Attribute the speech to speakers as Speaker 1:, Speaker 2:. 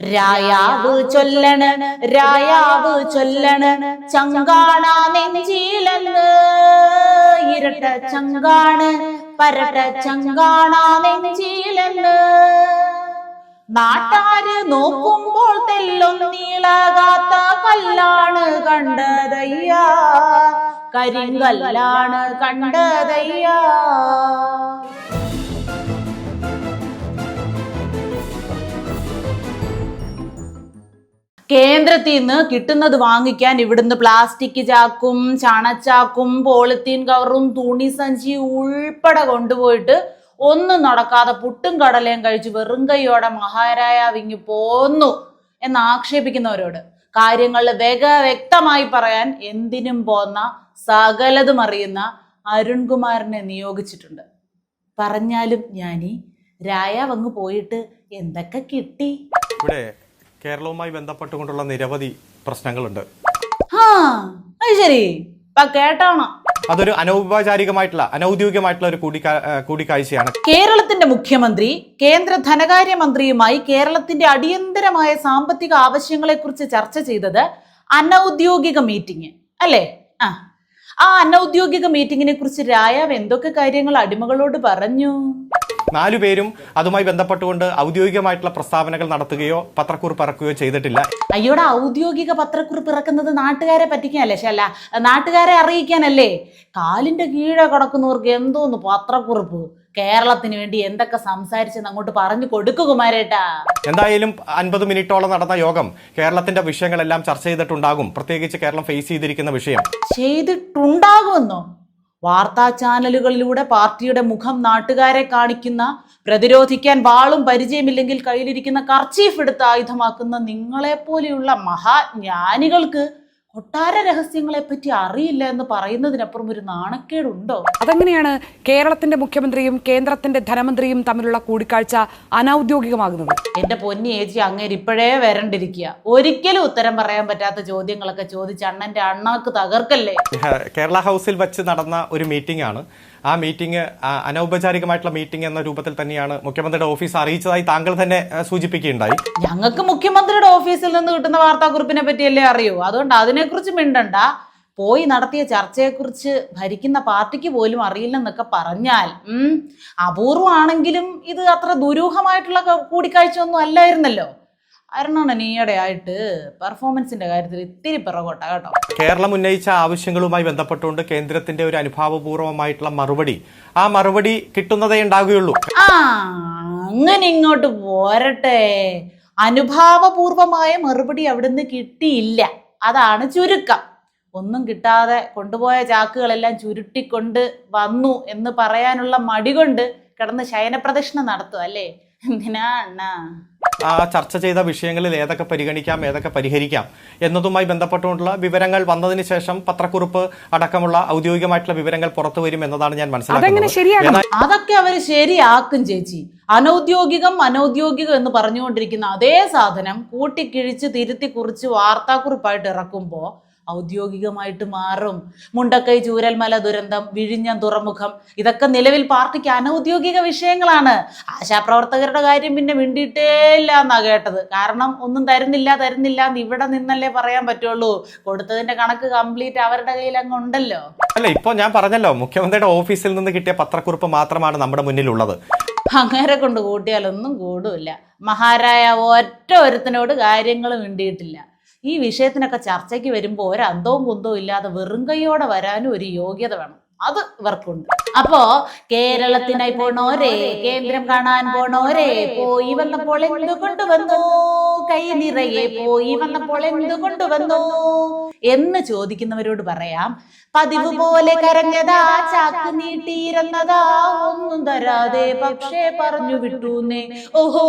Speaker 1: രായാവ് ചൊല്ലണ് രായാവ് ചൊല്ലണ് ചങ്കാണ നെഞ്ചിലെന്ന്. ഇരട്ട ചങ്കാണ് പരട്ട ചങ്കാണ നെഞ്ചിലെന്ന്. നാട്ടാര് നോക്കുമ്പോൾ തെല്ലും നീളകാത്ത കല്ലാണ് കണ്ടതയ്യ. കരിങ്കല്ലാണ് കണ്ടതയ്യ. കേന്ദ്രത്തിൽ നിന്ന് കിട്ടുന്നത് വാങ്ങിക്കാൻ ഇവിടുന്ന് പ്ലാസ്റ്റിക് ചാക്കും ചണച്ചാക്കും പോളിത്തീൻ കവറും തുണി സഞ്ചി ഉൾപ്പെടെ കൊണ്ടുപോയിട്ട് ഒന്നും നടക്കാതെ പുട്ടും കടലയും കഴിച്ച് വെറും കൈയോടെ മഹാരായാവിങ്ങി പോന്നു എന്ന് ആക്ഷേപിക്കുന്നവരോട്. കാര്യങ്ങൾ വേഗ വ്യക്തമായി പറയാൻ എന്തിനും പോന്ന സകലതും അറിയുന്ന അരുൺകുമാറിനെ നിയോഗിച്ചിട്ടുണ്ട്. പറഞ്ഞാലും ഞാനീ രായാവ് അങ്ങ് പോയിട്ട് എന്തൊക്കെ കിട്ടി?
Speaker 2: ഇവിടെ കേരളവുമായി ബന്ധപ്പെട്ടുകൊണ്ടുള്ള നിരവധി പ്രശ്നങ്ങളുണ്ട്.
Speaker 1: ശരി. കേട്ടോണം?
Speaker 2: അതൊരു അനൗപചാരികമായിട്ടുള്ള അനൗദ്യോഗികമായിട്ടുള്ള ഒരു കൂടിക്കാഴ്ചയാണ്.
Speaker 1: കേരളത്തിന്റെ മുഖ്യമന്ത്രി കേന്ദ്ര ധനകാര്യമന്ത്രിയുമായി കേരളത്തിന്റെ അടിയന്തരമായ സാമ്പത്തിക ആവശ്യങ്ങളെക്കുറിച്ച് ചർച്ച ചെയ്തത് അനൗദ്യോഗിക മീറ്റിംഗ് അല്ലേ? ആ ആ അനൗദ്യോഗിക മീറ്റിംഗിനെ കുറിച്ച് രായാവ് എന്തൊക്കെ കാര്യങ്ങൾ അടിമകളോട് പറഞ്ഞു?
Speaker 2: നാലു പേരും അതുമായി ബന്ധപ്പെട്ടുകൊണ്ട് ഔദ്യോഗികമായിട്ടുള്ള പ്രസ്താവനകൾ നടത്തുകയോ പത്രക്കുറിപ്പ് ഇറക്കുകയോ ചെയ്തിട്ടില്ല.
Speaker 1: അയ്യോടെ ഔദ്യോഗിക പത്രക്കുറിപ്പ് ഇറക്കുന്നത് നാട്ടുകാരെ പറ്റിക്കാനല്ലേ? ശല്ല നാട്ടുകാരെ അറിയിക്കാനല്ലേ? കാലിന്റെ കീഴെ കിടക്കുന്നവർക്ക് എന്തോന്ന് പത്രക്കുറിപ്പ്? കേരളത്തിന് വേണ്ടി എന്തൊക്കെ സംസാരിച്ച് അങ്ങോട്ട് പറഞ്ഞു കൊടുക്കുകുമാരേട്ടാ
Speaker 2: എന്തായാലും അൻപത് മിനിറ്റോളം നടന്ന യോഗം കേരളത്തിന്റെ വിഷയങ്ങളെല്ലാം ചർച്ച ചെയ്തിട്ടുണ്ടാകും. പ്രത്യേകിച്ച് കേരളം ഫേസ് ചെയ്തിരിക്കുന്ന വിഷയം.
Speaker 1: ചെയ്തിട്ടുണ്ടാകുമെന്നോ? വാർത്താ ചാനലുകളിലൂടെ പാർട്ടിയുടെ മുഖം നാട്ടുകാരെ കാണിക്കുന്ന പ്രതിരോധിക്കാൻ വാളും പരിചയമില്ലെങ്കിൽ കയ്യിലിരിക്കുന്ന കർച്ചീഫ് എടുത്ത് ആയുധമാക്കുന്ന നിങ്ങളെപ്പോലെയുള്ള മഹാജ്ഞാനികൾക്ക് കൊട്ടാര രഹസ്യങ്ങളെ പറ്റി അറിയില്ല എന്ന് പറയുന്നതിനപ്പുറം ഒരു നാണക്കേടുണ്ടോ?
Speaker 3: അതെങ്ങനെയാണ് കേരളത്തിന്റെ മുഖ്യമന്ത്രിയും കേന്ദ്രത്തിന്റെ ധനമന്ത്രിയും തമ്മിലുള്ള കൂടിക്കാഴ്ച അനൗദ്യോഗികമാകുന്നത്?
Speaker 1: എന്റെ പൊന്നി ഏച്ചി അങ്ങേര് ഇപ്പോഴേ വരണ്ടിരിക്കുക ഒരിക്കലും ഉത്തരം പറയാൻ പറ്റാത്ത ചോദ്യങ്ങളൊക്കെ ചോദിച്ച് അണ്ണന്റെ അണ്ണാക്ക് തകർക്കല്ലേ?
Speaker 2: കേരള ഹൗസിൽ വെച്ച് നടന്ന ഒരു മീറ്റിംഗ് ആണ് ആ മീറ്റിംഗ് അനൗപചാരികമായിട്ടുള്ള മീറ്റിംഗ് എന്ന രൂപത്തിൽ തന്നെയാണ് മുഖ്യമന്ത്രിയുടെ ഓഫീസ് അറിയിച്ചതായി താങ്കൾ തന്നെ സൂചിപ്പിക്കുകയുണ്ടായി.
Speaker 1: ഞങ്ങൾക്ക് മുഖ്യമന്ത്രിയുടെ ഓഫീസിൽ നിന്ന് കിട്ടുന്ന വാർത്താക്കുറിപ്പിനെ പറ്റിയല്ലേ അറിയൂ. അതുകൊണ്ട് അതിനെക്കുറിച്ച് മിണ്ടണ്ട. പോയി നടത്തിയ ചർച്ചയെക്കുറിച്ച് ഭരിക്കുന്ന പാർട്ടിക്ക് പോലും അറിയില്ലെന്നൊക്കെ പറഞ്ഞാൽ അപൂർവമാണെങ്കിലും ഇത് അത്ര ദുരൂഹമായിട്ടുള്ള കൂടിക്കാഴ്ച ഒന്നും അല്ലായിരുന്നല്ലോ. അരുണണ്ണൻ ഈയിടെ ആയിട്ട് പെർഫോമൻസിന്റെ കാര്യത്തിൽ ഇത്തിരി പിറകോട്ട കേട്ടോ.
Speaker 2: കേരളം ഉന്നയിച്ച ആവശ്യങ്ങളുമായി ബന്ധപ്പെട്ടുകൊണ്ട് കേന്ദ്രത്തിന്റെ ഒരു അനുഭാവപൂർവമായിട്ടുള്ള മറുപടി. ആ മറുപടി കിട്ടുന്നതേ ഉണ്ടാകുകയുള്ളൂ.
Speaker 1: ആ അങ്ങനെ ഇങ്ങോട്ട് പോരട്ടെ. അനുഭാവപൂർവമായ മറുപടി അവിടുന്ന് കിട്ടിയില്ല. അതാണ് ചുരുക്കം. ഒന്നും കിട്ടാതെ കൊണ്ടുപോയ ചാക്കുകളെല്ലാം ചുരുട്ടിക്കൊണ്ട് വന്നു എന്ന് പറയാനുള്ള മടി കൊണ്ട് കിടന്ന് ശയനപ്രദക്ഷിണം നടത്തും അല്ലേ? എന്തിനാ അണ്ണാ?
Speaker 2: ആ ചർച്ച ചെയ്ത വിഷയങ്ങളിൽ ഏതൊക്കെ പരിഗണിക്കാം ഏതൊക്കെ പരിഹരിക്കാം എന്നതുമായി ബന്ധപ്പെട്ടുകൊണ്ടുള്ള വിവരങ്ങൾ വന്നതിന് ശേഷം പത്രക്കുറിപ്പ് അടക്കമുള്ള ഔദ്യോഗികമായിട്ടുള്ള വിവരങ്ങൾ പുറത്തു വരും എന്നതാണ് ഞാൻ മനസ്സിലാക്കുന്നത്.
Speaker 3: ശരിയാണ്?
Speaker 1: അതൊക്കെ അവർ ശരിയാക്കും ചേച്ചി. അനൗദ്യോഗികം അനൗദ്യോഗികം എന്ന് പറഞ്ഞുകൊണ്ടിരിക്കുന്ന അതേ സാധനം കൂട്ടിക്കിഴിച്ച് തിരുത്തി കുറിച്ച് വാർത്താക്കുറിപ്പായിട്ട് ഇറക്കുമ്പോൾ ഔദ്യോഗികമായിട്ട് മാറും. മുണ്ടക്കൈ ചൂരൽമല ദുരന്തം വിഴിഞ്ഞം തുറമുഖം ഇതൊക്കെ നിലവിൽ പാർട്ടിക്ക് അനൗദ്യോഗിക വിഷയങ്ങളാണ്. ആശാപ്രവർത്തകരുടെ കാര്യം പിന്നെ മിണ്ടിയിട്ടേ ഇല്ല എന്നാ കേട്ടത്. കാരണം ഒന്നും തരുന്നില്ല തരുന്നില്ല എന്ന് ഇവിടെ നിന്നല്ലേ പറയാൻ പറ്റുള്ളൂ. കൊടുത്തതിന്റെ കണക്ക് കംപ്ലീറ്റ് അവരുടെ കയ്യിൽ അങ്ങ് ഉണ്ടല്ലോ.
Speaker 2: അല്ല ഇപ്പൊ ഞാൻ പറഞ്ഞല്ലോ മുഖ്യമന്ത്രിയുടെ ഓഫീസിൽ നിന്ന് കിട്ടിയ പത്രക്കുറിപ്പ് മാത്രമാണ് നമ്മുടെ മുന്നിലുള്ളത്.
Speaker 1: അങ്ങേരെ കൊണ്ട് കൂട്ടിയാലൊന്നും കൂടുമില്ല. മഹാരായ ഒറ്റ ഒരുത്തനോട് കാര്യങ്ങൾ മിണ്ടിയിട്ടില്ല. ഈ വിഷയത്തിനൊക്കെ ചർച്ചയ്ക്ക് വരുമ്പോൾ ഒരു അന്തവും കുന്തവും ഇല്ലാതെ വെറും കൈയോടെ വരാനും ഒരു യോഗ്യത വേണം. അത് ഇവർക്കുണ്ട്. അപ്പോ കേരളത്തിനായി പോണോരേ കേന്ദ്രം കാണാൻ പോണോരേ പോയി വന്നപ്പോൾ എന്തുകൊണ്ട് വന്നു? കൈ നിറയെ പോയി വന്നപ്പോൾ എന്തുകൊണ്ട് വന്നു? എന്ന് ചോദിക്കുന്നവരോട് പറയാം പതിവ് പോലെ കരഞ്ഞതാ ചാക്ക് നീട്ടിയിരുന്നതാ ഒന്നും തരാതെ പക്ഷേ പറഞ്ഞു വിട്ടൂന്നേ. ഓഹോ.